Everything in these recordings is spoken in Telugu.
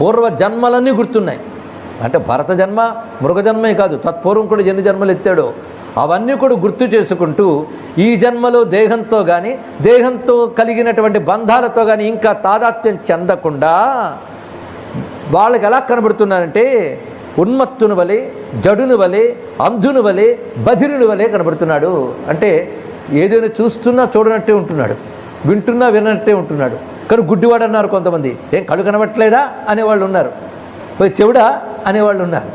పూర్వ జన్మలన్నీ గుర్తున్నాయి. అంటే భరత జన్మ మృగజన్మే కాదు తత్పూర్వం కూడా ఎన్ని జన్మలు ఎత్తాడో అవన్నీ కూడా గుర్తు చేసుకుంటూ ఈ జన్మలో దేహంతో కానీ దేహంతో కలిగినటువంటి బంధాలతో కానీ ఇంకా తాదాత్మ్యం చెందకుండా వాళ్ళకి ఎలా కనబడుతున్నారంటే ఉన్మత్తును వలె జడును వలె అంధును వలె బధిరుని వలె కనబడుతున్నాడు. అంటే ఏదైనా చూస్తున్నా చూడనట్టే ఉంటున్నాడు. వింటున్నా వినట్టే ఉంటున్నాడు. కానీ గుడ్డివాడు అన్నారు కొంతమంది. ఏం కళ్ళు కనబట్టలేదా? అనేవాళ్ళు ఉన్నారు. పోయి చెవుడా? అనేవాళ్ళు ఉన్నారు.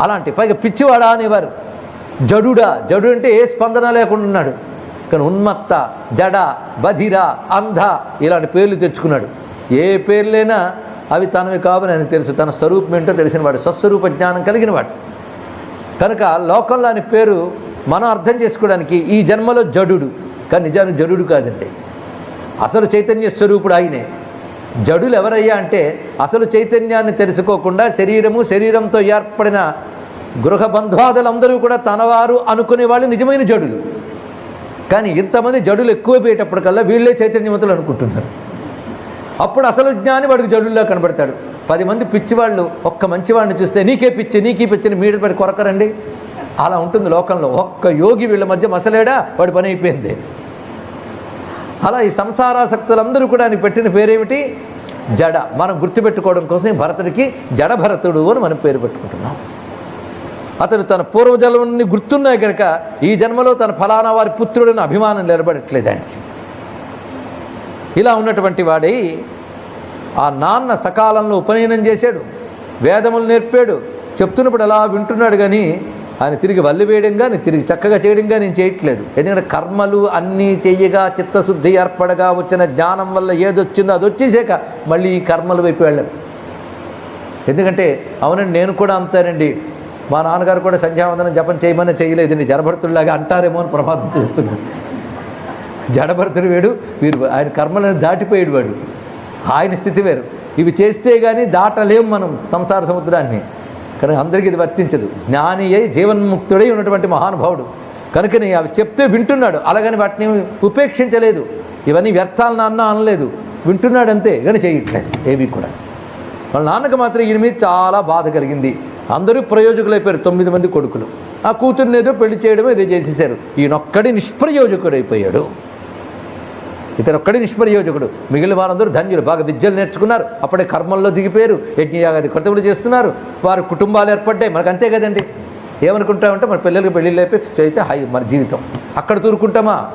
అలాంటి పైగా పిచ్చివాడా అనేవారు. జడుడా? జడు అంటే ఏ స్పందన లేకుండా ఉన్నాడు. కానీ ఉన్మత్త జడ బధిర అంధ ఇలాంటి పేర్లు తెచ్చుకున్నాడు. ఏ పేర్లైనా అవి తనవి కావని ఆయన తెలుసు. తన స్వరూపం ఏంటో తెలిసిన వాడు. స్వస్వరూప జ్ఞానం కలిగిన వాడు. కనుక లోకంలో అని పేరు మనం అర్థం చేసుకోవడానికి ఈ జన్మలో జడుడు. కానీ నిజానికి జడుడు కాదండి. అసలు చైతన్య స్వరూపుడు ఆయనే. జడులు ఎవరయ్యా అంటే అసలు చైతన్యాన్ని తెలుసుకోకుండా శరీరము శరీరంతో ఏర్పడిన గృహ బంధువాదులందరూ కూడా తనవారు అనుకునే వాళ్ళు నిజమైన జడులు. కానీ ఇంతమంది జడులు ఎక్కువైపోయేటప్పటికల్లా వీళ్ళే చైతన్యవంతులు అనుకుంటున్నారు. అప్పుడు అసలు జ్ఞాని వాడికి జడుల్లో కనబడతాడు. పది మంది పిచ్చివాళ్ళు ఒక్క మంచివాడిని చూస్తే నీకే పిచ్చి నీకే పిచ్చిని మీద పడి కొరకరండి. అలా ఉంటుంది లోకంలో. ఒక్క యోగి వీళ్ళ మధ్య మసలేడా? వాడి పని అయిపోయింది. అలా ఈ సంసారాసక్తులందరూ కూడా ఆయన పెట్టిన పేరేమిటి? జడ. మనం గుర్తుపెట్టుకోవడం కోసం ఈ భరతుడికి జడ భరతుడు అని మనం పేరు పెట్టుకుంటున్నాం. అతను తన పూర్వజన్మని గుర్తున్నాయి కనుక ఈ జన్మలో తన ఫలానా వారి పుత్రుడని అభిమానం నిలబడట్లేదు ఆయనకి. ఇలా ఉన్నటువంటి వాడై ఆ నాన్న సకాలంలో ఉపనయనం చేశాడు. వేదములు నేర్పాడు. చెప్తున్నప్పుడు అలా వింటున్నాడు కానీ ఆయన తిరిగి వల్లి వేయడం కానీ తిరిగి చక్కగా చేయడం కానీ నేను చేయట్లేదు. ఎందుకంటే కర్మలు అన్నీ చెయ్యగా చిత్తశుద్ధి ఏర్పడగా వచ్చిన జ్ఞానం వల్ల ఏదొచ్చిందో అది వచ్చేసాక మళ్ళీ ఈ కర్మల వైపు వెళ్ళరు ఎందుకంటే అవునండి నేను కూడా అంతానండి. మా నాన్నగారు కూడా సంధ్యావందనం జపం చేయమని చేయలేదండి జడభర్తుల్లాగా అంటారేమో అని ప్రమాదం చెప్తున్నాను జడభరతుడు వేడు వీరు ఆయన కర్మలను దాటిపోయాడు వాడు ఆయన స్థితి వేరు. ఇవి చేస్తే కానీ దాటలేం మనం సంసార సముద్రాన్ని. కనుక అందరికీ ఇది వర్తించదు. జ్ఞాని అయి జీవన్ముక్తుడై ఉన్నటువంటి మహానుభావుడు. కనుకని అవి చెప్తే వింటున్నాడు. అలాగని వాటిని ఉపేక్షించలేదు. ఇవన్నీ వ్యర్థాలు నాన్న అనలేదు. వింటున్నాడు అంతే. కానీ చేయట్లేదు. ఏవి కూడా. వాళ్ళ నాన్నకు మాత్రం ఈయన మీద చాలా బాధ కలిగింది. అందరూ ప్రయోజకులైపోయారు. తొమ్మిది మంది కొడుకులు. ఆ కూతుర్నేదో పెళ్ళి చేయడమో ఇదే చేసేసారు ఈయనొక్కడి నిష్ప్రయోజకుడైపోయాడు. ఇతనొక్కడి నిష్ప్రయోజకుడు. మిగిలిన వారందరూ ధన్యులు. బాగా విద్యలు నేర్చుకున్నారు. అప్పుడే కర్మల్లో దిగిపోయారు. యజ్ఞయాగాది కృతములు చేస్తున్నారు. వారు కుటుంబాలు ఏర్పడ్డాయి. మనకు అంతే కదండి. ఏమనుకుంటామంటే మన పిల్లలకి పెళ్ళిళ్ళు అయిపోయి అయితే హై మన జీవితం. అక్కడ తూరుకుంటామా?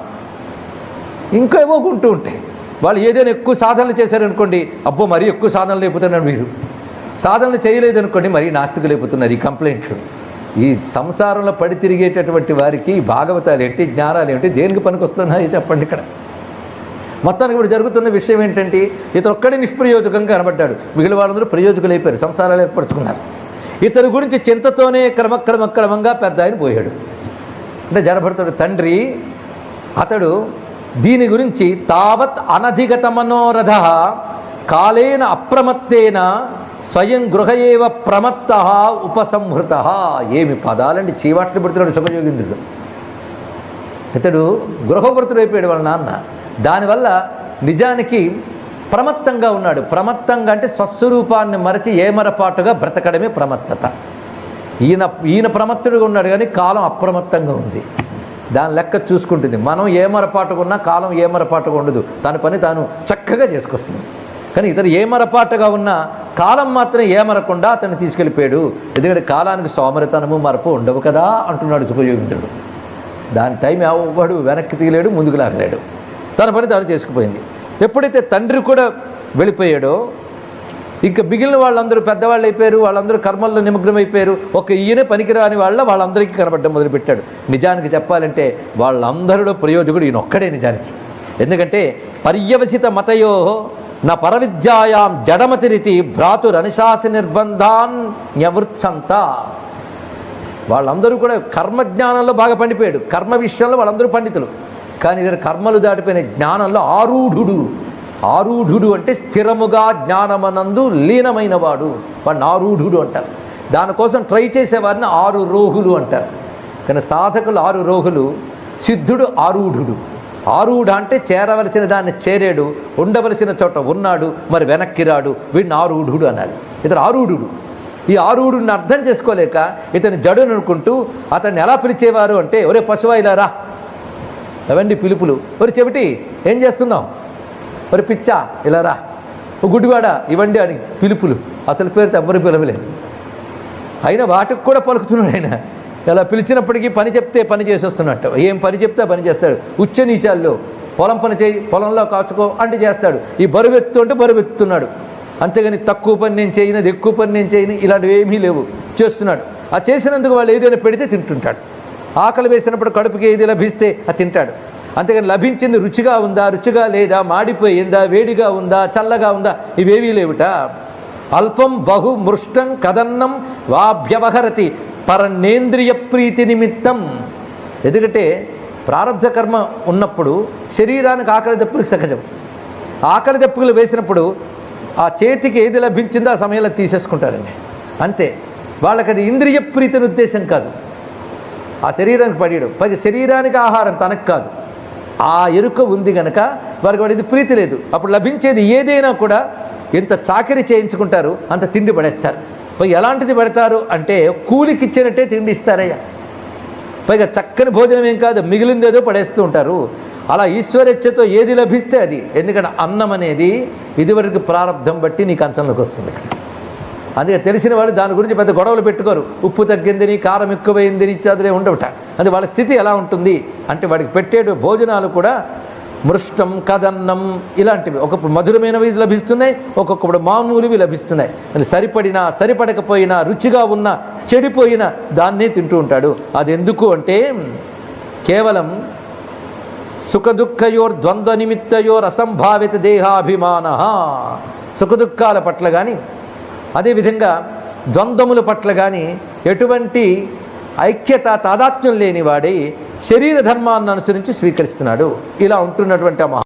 ఇంకా ఏవో ఉంటూ ఉంటాయి. వాళ్ళు ఏదైనా ఎక్కువ సాధనలు చేశారనుకోండి అబ్బో మరీ ఎక్కువ సాధనలు లేపుతున్నారు మీరు సాధనలు చేయలేదనుకోండి మరీ నాస్తికులు లేపుతున్నారు ఈ కంప్లైంట్లు. ఈ సంసారంలో పడి తిరిగేటటువంటి వారికి భాగవతాలు ఏంటి జ్ఞానాలు ఏంటి దేనికి పనికొస్తున్నాయో చెప్పండి ఇక్కడ. మొత్తానికి ఇప్పుడు జరుగుతున్న విషయం ఏంటంటే ఇతను ఒక్కడే నిష్ప్రయోజకంగా కనబడ్డాడు. మిగిలిన వాళ్ళందరూ ప్రయోజకులు అయిపోయారు సంసారాలు ఏర్పరచుకున్నారు ఇతని గురించి చింతతోనే క్రమక్రమ క్రమంగా పెద్ద ఆయన పోయాడు. అంటే జడభరతుడు తండ్రి అతడు దీని గురించి తావత్ అనధిగత మనోరథ కాలేన అప్రమత్తేన స్వయం గృహయేవ ప్రమత్త ఉపసంహృత. ఏమి పదాలండి? చీవాట్లు పెడుతున్నాడు సుఖయోగింద్రుడు ఇతడు గృహవృతుడు అయిపోయాడు వాళ్ళ నాన్న. దానివల్ల నిజానికి ప్రమత్తంగా ఉన్నాడు. ప్రమత్తంగా అంటే స్వస్వరూపాన్ని మరచి ఏమరపాటుగా బ్రతకడమే ప్రమత్తత. ఈయన ఈయన ప్రమత్తుడుగా ఉన్నాడు కానీ కాలం అప్రమత్తంగా ఉంది. దాని లెక్క చూసుకుంటుంది. మనం ఏమరపాటుగా ఉన్నా కాలం ఏమరపాటుగా ఉండదు. తన పని తాను చక్కగా చేసుకొస్తుంది. కానీ ఇతను ఏమరపాటుగా ఉన్నా కాలం మాత్రం ఏమరకుండా అతన్ని తీసుకెళ్ళిపోయాడు. ఎందుకంటే కాలానికి సోమరితనము మరపు ఉండవు కదా అంటున్నాడు సుఖయోగింద్రుడు దాని టైం ఎవడు వెనక్కి తీయలేడు ముందుకు లాగలేడు. తన పని తాను చేసుకుపోయింది. ఎప్పుడైతే తండ్రి కూడా వెళ్ళిపోయాడో ఇంకా మిగిలిన వాళ్ళందరూ పెద్దవాళ్ళు అయిపోయారు వాళ్ళందరూ కర్మల్లో నిమగ్నమైపోయారు ఒక ఈయనే పనికిరాని వాళ్ళ వాళ్ళందరికీ కనబడడం మొదలుపెట్టాడు. నిజానికి చెప్పాలంటే వాళ్ళందరిలో ప్రయోజకుడు ఈయన ఒక్కడే నిజానికి. ఎందుకంటే పర్యవసిత మతయో నా పరవిద్యాయాం జడమతిరితి భ్రాతురనుశాస నిర్బంధాన్ న్యవృత్సంత. వాళ్ళందరూ కూడా కర్మజ్ఞానంలో బాగా పండిపోయాడు. కర్మ విషయంలో వాళ్ళందరూ పండితులు. కానీ ఇతను కర్మలు దాటిపోయిన జ్ఞానంలో ఆరూఢుడు. ఆరూఢుడు అంటే స్థిరముగా జ్ఞానమనందు లీనమైన వాడు వాడిని ఆరూఢుడు అంటారు. దానికోసం ట్రై చేసేవారిని ఆరు రోహులు అంటారు. కానీ సాధకులు ఆరు రోహులు సిద్ధుడు ఆరూఢుడు. ఆరూఢ అంటే చేరవలసిన దాన్ని చేరాడు ఉండవలసిన చోట ఉన్నాడు మరి వెనక్కి రాడు వీడిని ఆరూఢుడు అన్నాడు ఇతను ఆరూఢుడు. ఈ ఆరూఢుడిని అర్థం చేసుకోలేక ఇతని జడును అనుకుంటూ అతన్ని ఎలా పిలిచేవారు అంటే ఒరే పశువాయిలారా రా అవండి పిలుపులు. మరి చెవిటి ఏం చేస్తున్నావు? ఒరి పిచ్చా ఇలా రా. ఓ గుడివాడ ఇవ్వండి అని పిలుపులు. అసలు పేరుతో ఎవ్వరు పిలవలేదు అయినా వాటికి కూడా పలుకుతున్నాడు ఆయన. ఇలా పిలిచినప్పటికీ పని చెప్తే పని చేసేస్తున్నట్టు. ఏం పని చెప్తే పని చేస్తాడు. ఉచ్చ నీచాల్లో పొలం పని చేయి పొలంలో కాచుకో అంటే చేస్తాడు. ఈ బరువెత్తు అంటే బరువెత్తున్నాడు అంతేగాని తక్కువ పని నేను చేయను ఎక్కువ పని నేను చేయను ఇలాంటివి ఏమీ లేవు. చేస్తున్నాడు. ఆ చేసినందుకు వాళ్ళు ఏదైనా పెడితే తింటుంటాడు. ఆకలి వేసినప్పుడు కడుపుకి ఏది లభిస్తే అది తింటాడు. అంతేగాని లభించింది రుచిగా ఉందా రుచిగా లేదా మాడిపోయిందా వేడిగా ఉందా చల్లగా ఉందా ఇవేవీ లేవుట. అల్పం బహు మృష్టం కదన్నం వాభ్యవహరతి పరనేంద్రియ ప్రీతి నిమిత్తం. ఎందుకంటే ప్రారంభ కర్మ ఉన్నప్పుడు శరీరానికి ఆకలి దెప్పులకు సహజం. ఆకలి దప్పులు వేసినప్పుడు ఆ చేతికి ఏది లభించిందో ఆ సమయంలో తీసేసుకుంటారండి. అంతే. వాళ్ళకి అది ఇంద్రియ ప్రీతిని ఉద్దేశం కాదు. ఆ శరీరానికి పడేయడం. పది శరీరానికి ఆహారం తనకు కాదు. ఆ ఎరుక ఉంది గనక వారికి వాడిది ప్రీతి లేదు. అప్పుడు లభించేది ఏదైనా కూడా ఎంత చాకరీ చేయించుకుంటారు అంత తిండి పడేస్తారు. పై ఎలాంటిది పెడతారు అంటే కూలికి ఇచ్చినట్టే తిండి ఇస్తారయ్యా. పైగా చక్కని భోజనం ఏం కాదు మిగిలిందేదో పడేస్తూ ఉంటారు. అలా ఈశ్వరేచ్ఛతో ఏది లభిస్తే అది. ఎందుకంటే అన్నం అనేది ఇదివరకు ప్రారంధం బట్టి నీకు అంచంలోకి వస్తుంది. అందుకే తెలిసిన వాళ్ళు దాని గురించి పెద్ద గొడవలు పెట్టుకోరు. ఉప్పు తగ్గిందని కారం ఎక్కువైందని ఇత్యాదులే ఉండవుట. అది వాళ్ళ స్థితి ఎలా ఉంటుంది? అంటే వాడికి పెట్టేడు భోజనాలు కూడా మృష్టం కదన్నం ఇలాంటివి. ఒకప్పుడు మధురమైనవి లభిస్తున్నాయి ఒక్కొక్కప్పుడు మామూలువి లభిస్తున్నాయి. అది సరిపడినా సరిపడకపోయినా రుచిగా ఉన్న చెడిపోయిన దాన్నే తింటూ ఉంటాడు. అది ఎందుకు అంటే కేవలం సుఖదుఃఖయోర్ ద్వంద్వ నిమిత్తయోర్ అసంభావిత దేహాభిమాన. సుఖదుఖాల పట్ల కానీ అదేవిధంగా ద్వంద్వముల పట్ల కానీ ఎటువంటి ఐక్యత తాదాత్మ్యం లేనివాడై శరీర ధర్మాన్ని అనుసరించి స్వీకరిస్తున్నాడు. ఇలా ఉంటున్నటువంటి ఆ మహా